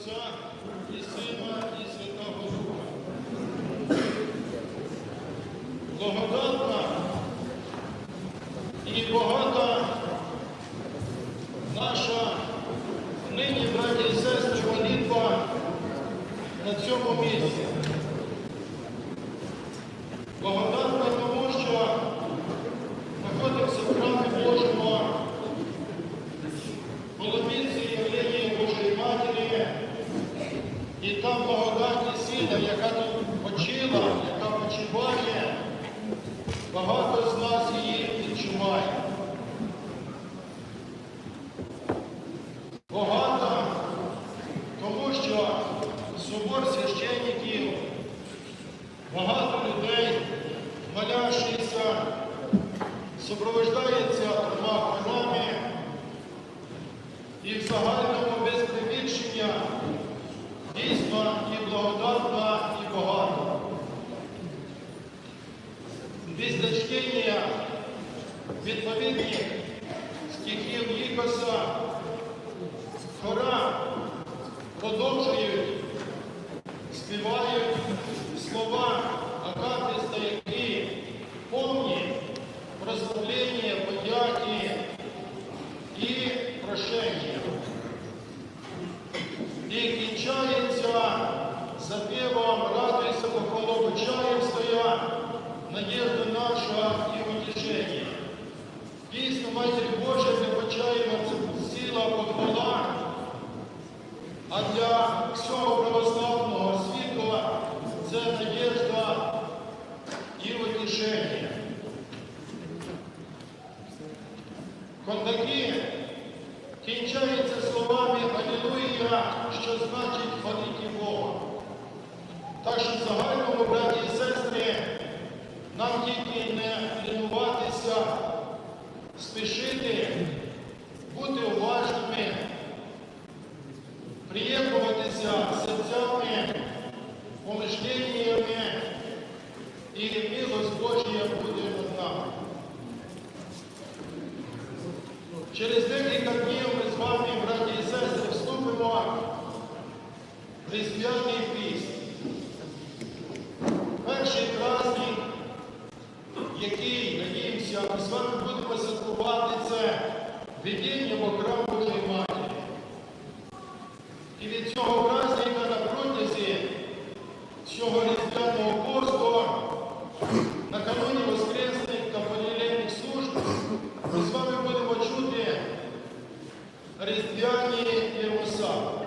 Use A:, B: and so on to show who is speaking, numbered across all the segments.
A: Отця і Сина, і Святого Духа. Благодатна і багата наша нині, браті і сестри, молитва на цьому місці. Благодатна тому, що знаходимося в храмі Божому, Голубіці Євгенії Божої Матері, і та благодатна сіла, яка тут почила, яка почиває, багато з нас її відчуває. Багато, тому що собор священників, багато людей, молящихся, супроводжується трьома храмами, і в загальному без приміщення дійсно і благодатна, і багата. Після чтення відповідних стихів Нікоса хора Дійсно, Матір Божа для почаємо це сила похвала, а для всього православного світу це надежда і утішення. Кондаки кінчаються словами Алілуя, що значить хвалити Бога. Так що в загальному, браті і сестри, нам тільки не лінуватися, спішити, бути уважними, приєднуватися серцями, помишленнями, і милость Божія буде над нами. Через декілька днів ми з вами, браті і сестри, вступимо в Різдвяний піст. Перший праздник, який, надіємося, ми з вами будемо святкувати, це відділення в Матері. І від цього праздника на протязі цього різдвяного посту, накануні Воскресних та полілейних служб, ми з вами будемо чути різдвяні Єруса.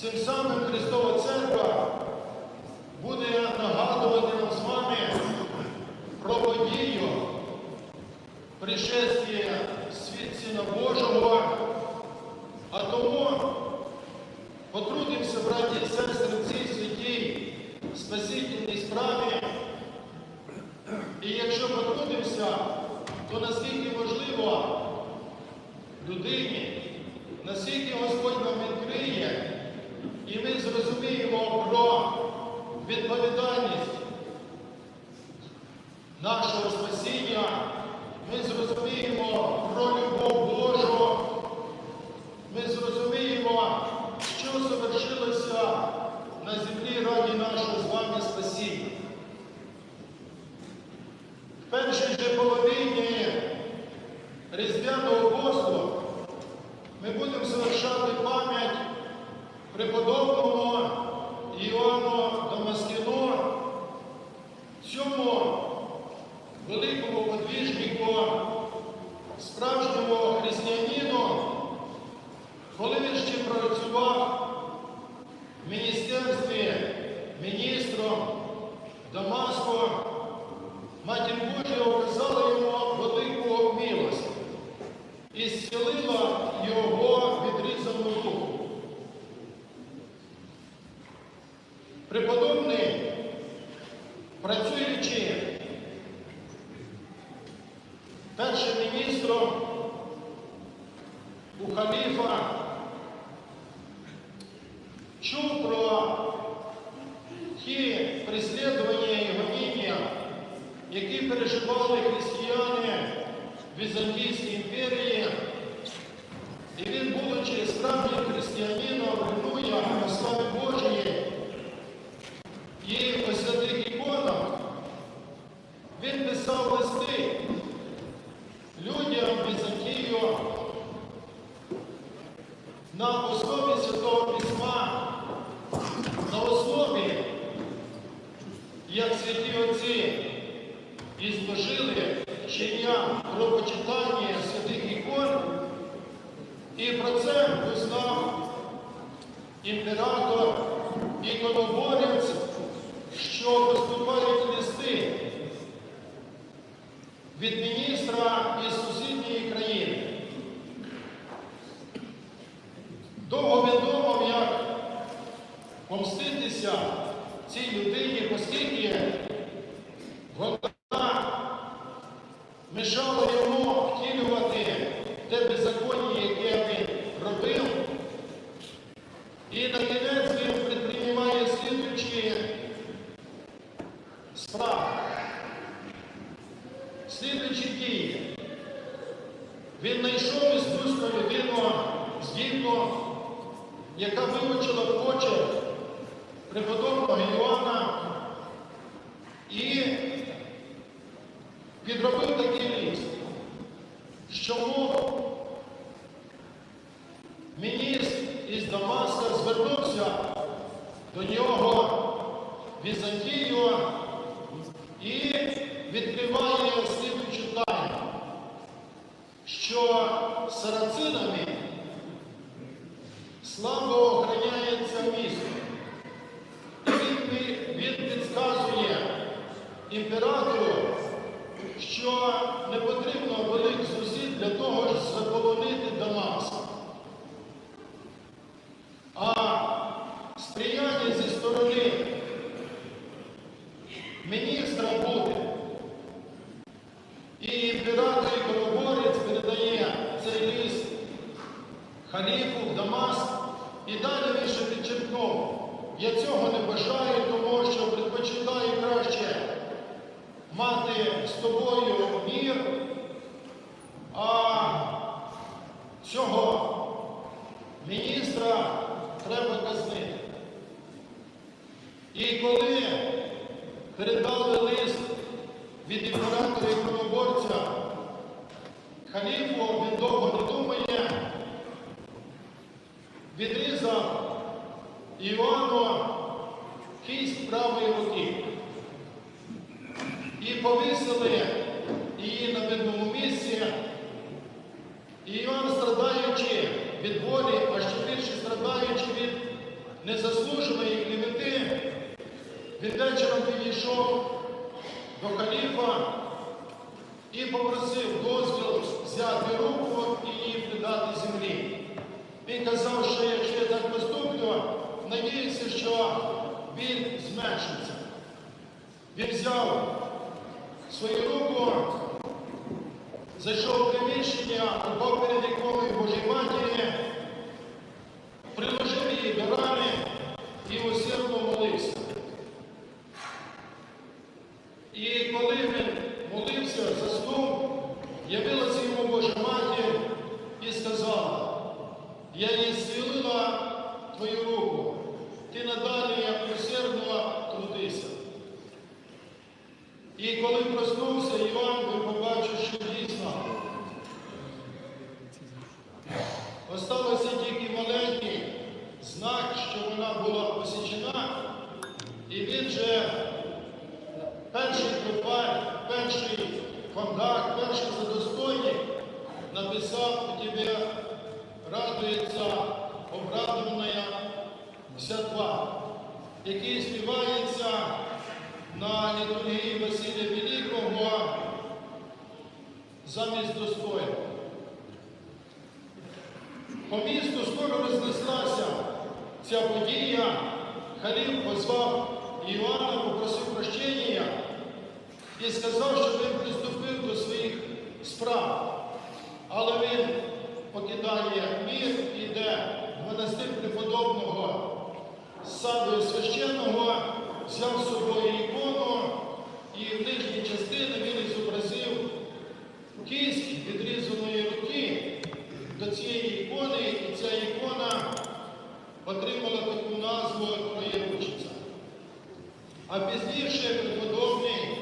A: Цим самим Христова Церква буде нагадувати нам з вами про подію пришестя Сина Божого, а тому потрудимося, браті і сестри, в цій святій спасительній справі. І якщо потрудимося, то наскільки можливо людині, наскільки Господь нам відкриє, і ми зрозуміємо про відповідальність нашого спасіння, ми зрозуміємо про любов Божу, ми зрозуміємо, що завершилося на землі раді нашого з вами спасіння. В першій же половині Різдвяного коли він ще працював в міністерстві міністром Дамаску, Матір Божа оказала йому велику милость і зцілила його відрізану руку. Преподобний, працюючи першим міністром у халіфа, чув про ті преслідування і гоніння, які переживали християни в Візантійській імперії, і він, будучи справжнім християнином, ревнує на основі Святого Письма, на основі, як святі отці і зложили вчення про почитання святих ікон, і про це узнав імператор іконоборець, що поступають листи від міністра із сусідньої країни. Довго він думав, як помститися цій людині, оскільки вона мешала преподобного Іоанна і підробив такий ліст, що міністр із Дамаска звернувся до нього Візантію і відкриває слідуючу тайну, що сарацинами слабо охороняється місто. І він, пи- він підказує імператору, що не потрібно великих зусиль для того, щоб заполонити Дамаск. А сприяння зі сторони міністра буде. І імператор і колоборець передає цей лист халіфу в Дамаск. І далі він ще підчеркнув, я цього не бажаю, тому що мати з тобою мір, а цього міністра треба казнити. І коли передали лист від імператора і коноборця халіфу, він довго не думає, відрізав Іоанну кість правої руки і повісили її на видному місці. І Іоанн, страдаючи від болі, а ще більше страдаючи від незаслуженої клевети, він вечором підійшов до халіфа і попросив дозвіл взяти руку і її придати землі. Він казав, що якщо я так поступлю, надіюся, що біль зменшиться. Він взяв свою руку, зайшов в приміщення, упав перед іконою Божої Матері, приложив її до рани і усердно молився. І коли він молився, заснув, явилася йому Божа Матір і сказала, я їй зцілила твою руку, ти надалі усердно трудися. І коли проснувся Іван, він побачив, що дійсно. Осталося тільки маленький знак, що вона була посічена, і він же перший тропар, перший фондак, перший задостойник написав у тебе радується обрадована вся два, який співається на літургії Василія Великого замість достойного. По місту скоро рознеслася ця подія. Халіф позвав Іоанна, попросив прощення і сказав, що він приступив до своїх справ. Але він покидає мір, іде в монастир преподобного саду священного, взяв з собою і в нижній частині він зобразив кість відрізаної руки до цієї ікони, і ця ікона отримала таку назву Троєручиця. А пізніше преподобний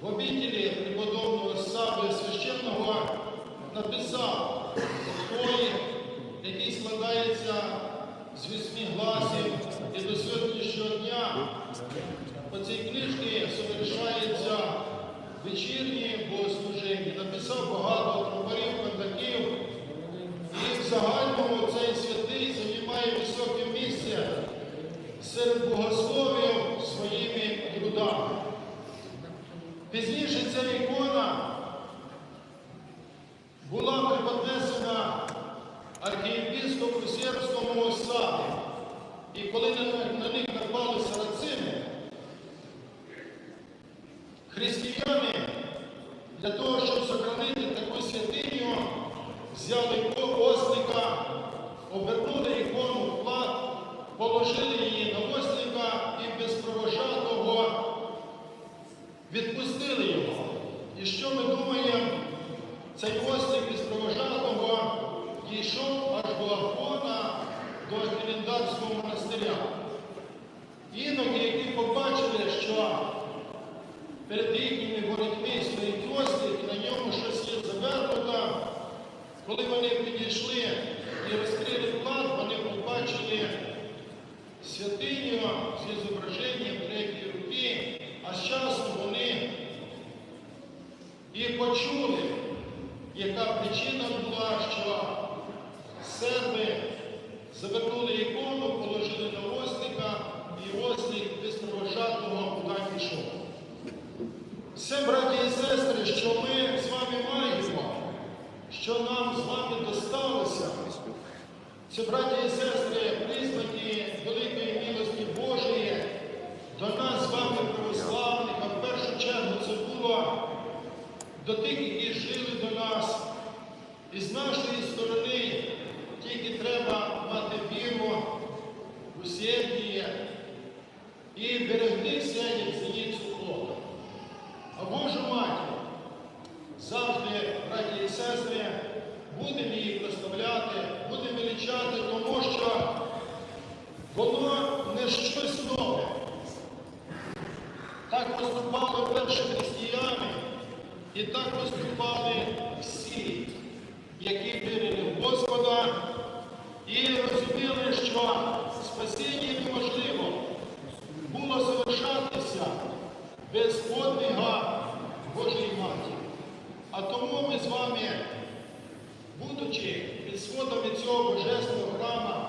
A: в обітелі преподобного саду священного написав твої, який складає з вісьми гласів і до сьогоднішнього дня по цій книжці совершається вечірні богослуження. Написав багато тропарів, кондаків. І в загальному цей святий займає високе місце серед богословів своїми трудами. Пізніше ця ікона була преподнесена архієпископу Сербському осаді. І коли на, на них напали сарацини, християни для сохранити таку святиню, взяли ослика, обернули ікону в плат, положили її на ослика і без провожатого відпустили його. І що ми думаємо? Цей ослик із провожатого дійшов аж до Афона, до Хелендарського монастиря. Іноді, які побачили, що перед їхніми воротьми стоїть ослик, на ньому щось є завернуто, коли вони підійшли і розкрили плат, вони побачили святиню з зображенням третьої руки, а з часом вони і почули, яка причина була, що серби завернули ікону, положили на ослика, і ослик без провожатого куди пішов. Все, браті і сестри, що ми з вами маємо, що нам з вами досталося, це, браті і сестри, признаки великої милості Божої до нас з вами православних, а в першу чергу це було до тих, які жили до нас. І з нашої сторони тільки треба мати віру, усердіє і берегтися, як зеніцю ока. А Божу матір завжди, браті і сестри, будемо її прославляти, будемо величати, тому що воно не щось нове. Так поступали перші християни, і так поступали всі, які вірили в Господа і розуміли, що спасіння неможливо було залишатися без подвіга Божої Матері. А тому ми з вами, будучи під від цього божественного храма,